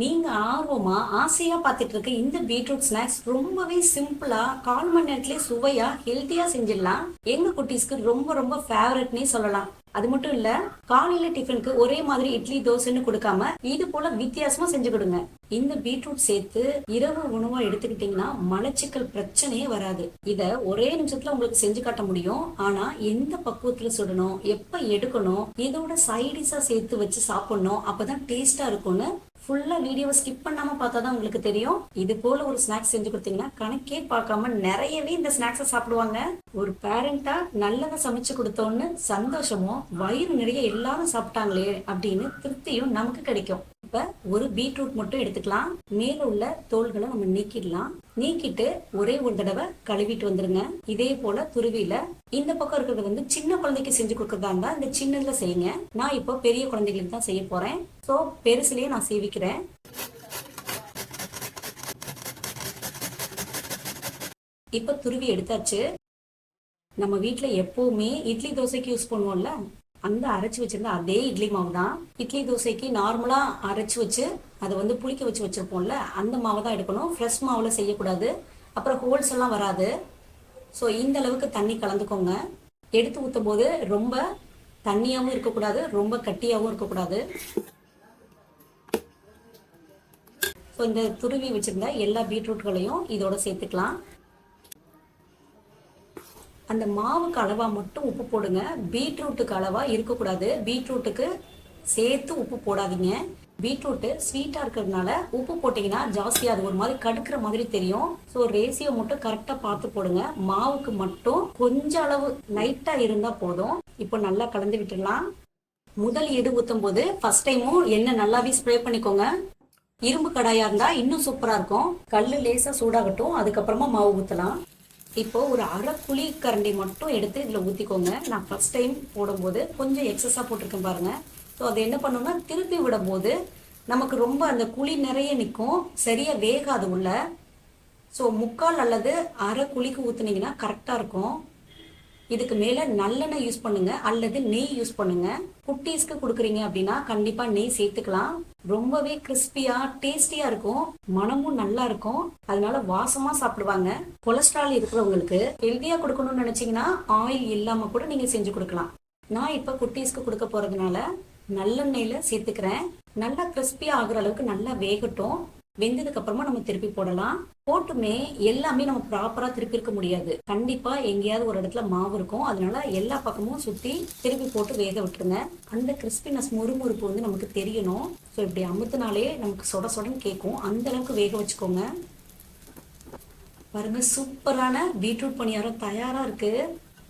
நீங்க ஆர்வமா ஆசையா பார்த்துட்டு இருக்க இந்த பீட்ரூட் ஸ்நாக்ஸ் ரொம்பவே சிம்பிளா கால் மணி நேரத்திலே சுவையா ஹெல்த்தியா செஞ்சிடலாம். எங்க குட்டீஸ்க்கு ரொம்ப ரொம்ப ஃபேவரட்னே சொல்லலாம். அது மட்டும் இல்ல காலையில டிஃபனுக்கு ஒரே மாதிரி இட்லி தோசைன்னு கொடுக்காம இது போல வித்தியாசமா செஞ்சு கொடுங்க. இந்த பீட்ரூட் சேர்த்து இரவு உணவா எடுத்துக்கிட்டீங்கன்னா மலச்சிக்கல் பிரச்சனையே வராது. இத ஒரே நிமிஷத்துல உங்களுக்கு செஞ்சு காட்ட முடியும். ஆனா எந்த பக்குவத்துல சுடணும் எப்ப எடுக்கணும் இதோட சைடிஷா சேர்த்து வச்சு சாப்பிடணும் அப்பதான் டேஸ்டா இருக்கும்னு ஃபுல்லா வீடியோவை ஸ்கிப் பண்ணாம பார்த்தா தான் உங்களுக்கு தெரியும். இது போல ஒரு ஸ்நாக்ஸ் செஞ்சு கொடுத்தீங்கன்னா கணக்கே பார்க்காம நிறையவே இந்த ஸ்நாக்ஸை சாப்பிடுவாங்க. ஒரு பேரண்டா நல்லதை சமைச்சு கொடுத்தோன்னு சந்தோஷமும் வயிறு நிறைய எல்லாரும் சாப்பிட்டாங்களே அப்படின்னு திருப்தியும் நமக்கு கிடைக்கும். இப்ப ஒரு பீட்ரூட் மட்டும் எடுத்துக்கலாம். மேல உள்ள தோள்களை நம்ம நீக்கிடலாம். நீக்கிட்டு ஒரே ஒரு தடவை கழுவிட்டு வந்துருங்க. இதே போல துருவியில இந்த பக்கம் இருக்கிறது வந்து சின்ன குழந்தைக்கு செஞ்சு கொடுக்கறதா இருந்தா இந்த சின்னதுல செய்யுங்க. நான் இப்போ பெரிய குழந்தைகளுக்கு தான் செய்ய போறேன். ஸோ பெருசுலயே நான் சேவிக்கிறேன். இப்ப துருவி எடுத்தாச்சு. நம்ம வீட்டில் எப்பவுமே இட்லி தோசைக்கு யூஸ் பண்ணுவோம்ல அந்த அரைச்சு வச்சிருந்த அதே இட்லி மாவு தான். இட்லி தோசைக்கு நார்மலா அரைச்சு வச்சு அதை வந்து புளிக்க வச்சு வச்சிருப்போம்ல அந்த மாவு தான் எடுக்கணும். ஃப்ரெஷ் மாவுல செய்யக்கூடாது. அப்புறம் ஹோல்ஸ் எல்லாம் வராது. ஸோ இந்த அளவுக்கு தண்ணி கலந்துக்கோங்க. எடுத்து ஊற்றும் போது ரொம்ப தண்ணியாகவும் இருக்கக்கூடாது ரொம்ப கட்டியாகவும் இருக்கக்கூடாது. ஸோ இந்த துருவி வச்சிருந்த எல்லா பீட்ரூட்களையும் இதோட சேர்த்துக்கலாம். அந்த மாவுக்கு அளவாக மட்டும் உப்பு போடுங்க. பீட்ரூட்டுக்கு அளவாக இருக்கக்கூடாது. பீட்ரூட்டுக்கு சேர்த்து உப்பு போடாதீங்க. பீட்ரூட்டு ஸ்வீட்டாக இருக்கிறதுனால உப்பு போட்டிங்கன்னா ஜாஸ்தியாக அது ஒரு மாதிரி கடுக்கிற மாதிரி தெரியும். ஸோ ரேசியோ மட்டும் கரெக்டாக பார்த்து போடுங்க. மாவுக்கு மட்டும் கொஞ்ச அளவு லைட்டாக இருந்தால் போதும். இப்போ நல்லா கலந்து விட்டுடலாம். முதல் எது ஊற்றும் போது ஃபர்ஸ்ட் டைமும் எண்ணெய் நல்லாவே ஸ்ப்ரே பண்ணிக்கோங்க. இரும்பு கடாயா இருந்தா இன்னும் சூப்பரா இருக்கும். கல் லேசா சூடாகட்டும். அதுக்கப்புறமா மாவு ஊத்தலாம். இப்போ ஒரு அரை புளி கரண்டி மட்டும் எடுத்து இதில் ஊற்றிக்கோங்க நான் ஃபர்ஸ்ட் டைம் போடும்போது கொஞ்சம் எக்ஸஸாக போட்டிருக்கேன் பாருங்கள் ஸோ அதை என்ன பண்ணோம்னா திருப்பி விடும்போது நமக்கு ரொம்ப அந்த குழி நிறைய நிற்கும் சரியாக வேகாது உள்ள. ஸோ முக்கால் அல்லது அரை குழிக்கு ஊற்றுனீங்கன்னா கரெக்டாக இருக்கும். இதுக்கு மேலே நல்லெண்ணெய் யூஸ் பண்ணுங்கள் அல்லது நெய் யூஸ் பண்ணுங்கள் குட்டீஸ்க்கு கொடுக்குறீங்க அப்படின்னா கண்டிப்பாக நெய் சேர்த்துக்கலாம். ரொம்பவே கிறிஸ்பியா டேஸ்டியா இருக்கும். மனமும் நல்லா இருக்கும். அதனால வாசமா சாப்பிடுவாங்க. கொலஸ்ட்ரால் இருக்கிறவங்களுக்கு ஹெல்தியா கொடுக்கணும்னு நினைச்சீங்கன்னா ஆயில் இல்லாம கூட நீங்க செஞ்சு கொடுக்கலாம். நான் இப்ப குட்டீஸ்க்கு கொடுக்க போறதுனால நல்லெண்ணெயில சேர்த்துக்கிறேன். நல்லா கிறிஸ்பியா ஆகுற அளவுக்கு நல்லா வேகட்டும். வெந்ததுக்கு அப்புறமா நம்ம திருப்பி போடலாம். போட்டுமே எல்லாமே நம்ம ப்ராப்பரா திருப்பி இருக்க முடியாது. கண்டிப்பா எங்கேயாவது ஒரு இடத்துல மாவு இருக்கும். அதனால எல்லா பக்கமும் சுத்தி திருப்பி போட்டு வேக விட்டுருங்க. அந்த கிறிஸ்பினஸ் முறுமுறுப்பு வந்து நமக்கு தெரியணும். ஸோ இப்படி அமுத்தினாலே நமக்கு சொட சொடன்னு கேட்கும். அந்த அளவுக்கு வேக வச்சுக்கோங்க. பாருங்க சூப்பரான பீட்ரூட் பணியாரம் தயாரா இருக்கு.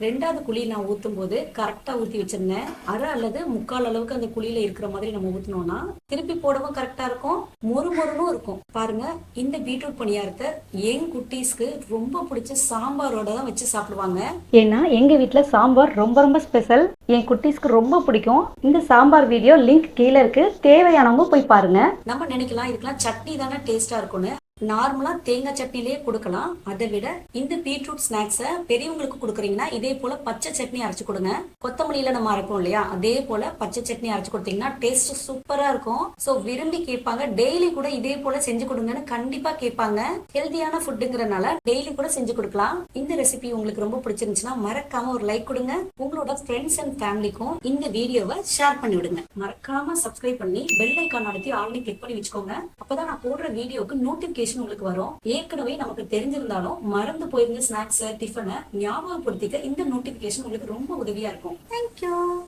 ரெண்டாவது குழி நான் ஊத்தும் போது கரெக்டா ஊத்தி வச்சிருந்தேன். அரை அல்லது முக்கால் அளவுக்கு அந்த குழியில இருக்கிற மாதிரி நம்ம ஊத்தினோம்னா திருப்பி போடவும் கரெக்டா இருக்கும். மொறு மொறுனும் இருக்கும். பாருங்க இந்த பீட்ரூட் பணியாரத்தை என் குட்டீஸ்க்கு ரொம்ப பிடிச்ச சாம்பாரோட தான் வச்சு சாப்பிடுவாங்க. ஏன்னா எங்கள் வீட்டில் சாம்பார் ரொம்ப ரொம்ப ஸ்பெஷல் என் குட்டீஸ்க்கு ரொம்ப பிடிக்கும். இந்த சாம்பார் வீடியோ லிங்க் கீழே இருக்கு. தேவையானவங்க போய் பாருங்க. நம்ம நினைக்கலாம் இதுக்கெல்லாம் சட்னி தானே டேஸ்டா இருக்கும்னு. நார்மலா தேங்காய் சட்னிலேயே கொடுக்கலாம். அதை விட இந்த பீட்ரூட் ஸ்நாக்ஸை பெரியவங்களுக்கு கொடுக்குறீங்கன்னா இதே போல பச்சை சட்னி அரைச்சு கொடுங்க. கொத்தமல்லியில நம்ம அரைப்போம் இல்லையா? அதே போல பச்சை சட்னி அரைச்சு கொடுத்தீங்கன்னா டேஸ்ட் சூப்பரா இருக்கும். ஸோ விரும்பி கேட்பாங்க. டெய்லி கூட இதே போல செஞ்சு கொடுங்கன்னு கண்டிப்பா கேட்பாங்க. ஹெல்தியான ஃபுட்டுங்கிறனால டெய்லி கூட செஞ்சு கொடுக்கலாம். இந்த ரெசிபி உங்களுக்கு ரொம்ப பிடிச்சிருந்துச்சுன்னா மறக்காம ஒரு லைக் கொடுங்க. உங்களோட ஃப்ரெண்ட்ஸ் அண்ட் ஃபேமிலிக்கும் இந்த வீடியோவை ஷேர் பண்ணி விடுங்க. மறக்காம சப்ஸ்கிரைப் பண்ணி பெல் ஐக்கான் அழுத்தி ஆல்ரெடி கிளிக் பண்ணி வச்சுக்கோங்க. அப்பதான் நான் போடுற வீடியோக்கு நோட்டிபிகேஷன் உங்களுக்கு வரும். ஏற்கனவே நமக்கு தெரிஞ்சிருந்தாலும் மறந்து போயிருந்த ஸ்நாக்ஸ் டிஃபனை ஞாபகப்படுத்திக்க இந்த நோட்டிபிகேஷன் உங்களுக்கு ரொம்ப உதவியா இருக்கும். தேங்க்யூ